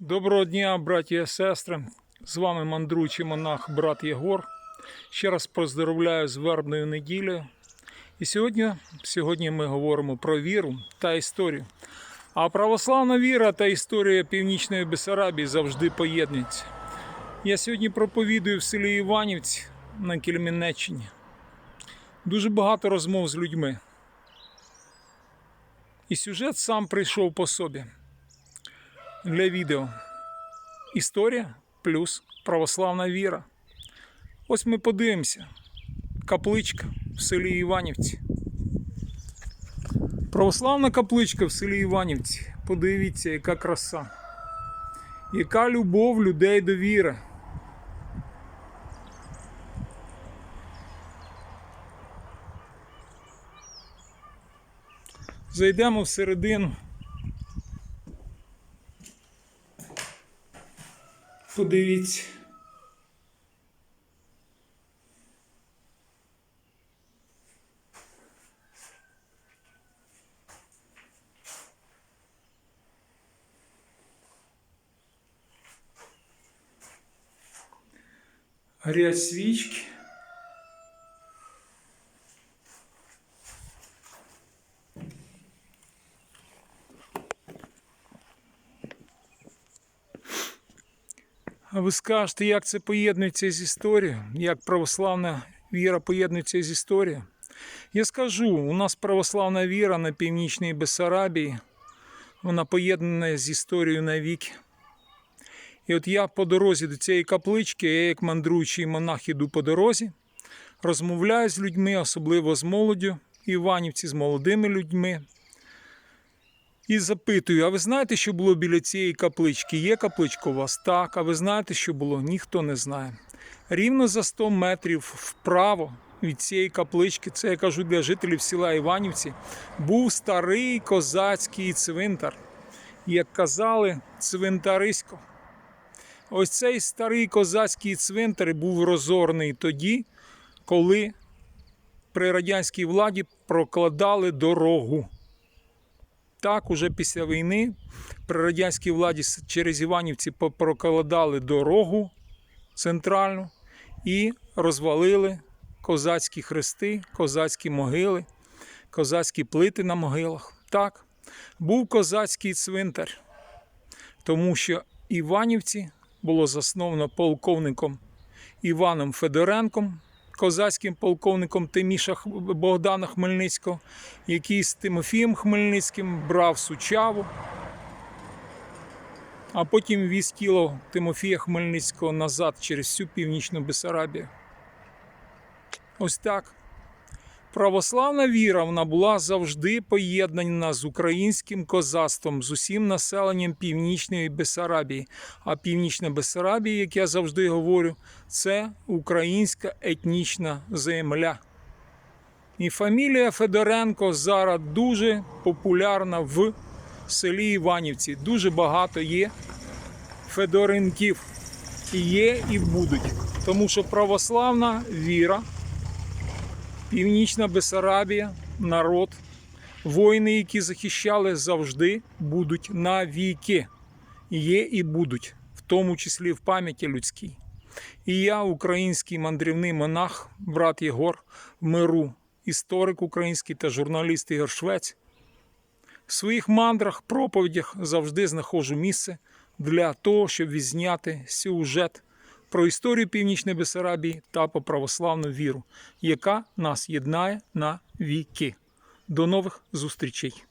Доброго дня, браті і сестри. З вами мандруючий монах брат Єгор. Ще раз поздоровляю з вербною неділею. І сьогодні, сьогодні ми говоримо про віру та історію. А православна віра та історія Північної Бесарабії завжди поєднуються. Я сьогодні проповідую в селі Іванівці на Кельменеччині. Дуже багато розмов з людьми. І сюжет сам прийшов по собі для відео. Історія плюс православна віра. Ось ми подивимося. Капличка в селі Іванівці. Православна капличка в селі Іванівці. Подивіться, яка краса. Яка любов людей до віри. Зайдемо всередину. Подивіться. Горять свічки. Ви скажете, як це поєднується з історією? Як православна віра поєднується з історією? Я скажу, у нас православна віра на північній Бессарабії, вона поєднана з історією навіки. І от я по дорозі до цієї каплички, я як мандруючий монах іду по дорозі, розмовляю з людьми, особливо з молоддю Іванівці, з молодими людьми. І запитую: а ви знаєте, що було біля цієї каплички? Є капличка у вас? Так. А ви знаєте, що було? Ніхто не знає. Рівно за 100 метрів вправо від цієї каплички, це я кажу для жителів села Іванівці, був старий козацький цвинтар. Як казали, цвинтарисько. Ось цей старий козацький цвинтар був розорний тоді, коли при радянській владі прокладали дорогу. Так, уже після війни при радянській владі через Іванівці прокладали дорогу центральну і розвалили козацькі хрести, козацькі могили, козацькі плити на могилах. Так, був козацький цвинтар, тому що Іванівці було засновано полковником Іваном Федоренком, козацьким полковником Тиміша Богдана Хмельницького, який з Тимофієм Хмельницьким брав Сучаву, а потім віз тіло Тимофія Хмельницького назад через всю північну Бесарабію. Ось так. Православна віра вона була завжди поєднана з українським козацтвом, з усім населенням Північної Бесарабії. А Північна Бесарабія, як я завжди говорю, це українська етнічна земля. І фамілія Федоренко зараз дуже популярна в селі Іванівці. Дуже багато є Федоренків. І є, і будуть. Тому що православна віра. Північна Бесарабія, народ, воїни, які захищали, завжди будуть навіки. Є і будуть, в тому числі в пам'яті людській. І я, український мандрівний монах, брат Єгор, миру, історик український та журналіст Ігор Швець. В своїх мандрах, проповідях завжди знаходжу місце для того, щоб відзняти сюжет про історію Північної Бесарабії та про православну віру, яка нас єднає на віки. До нових зустрічей!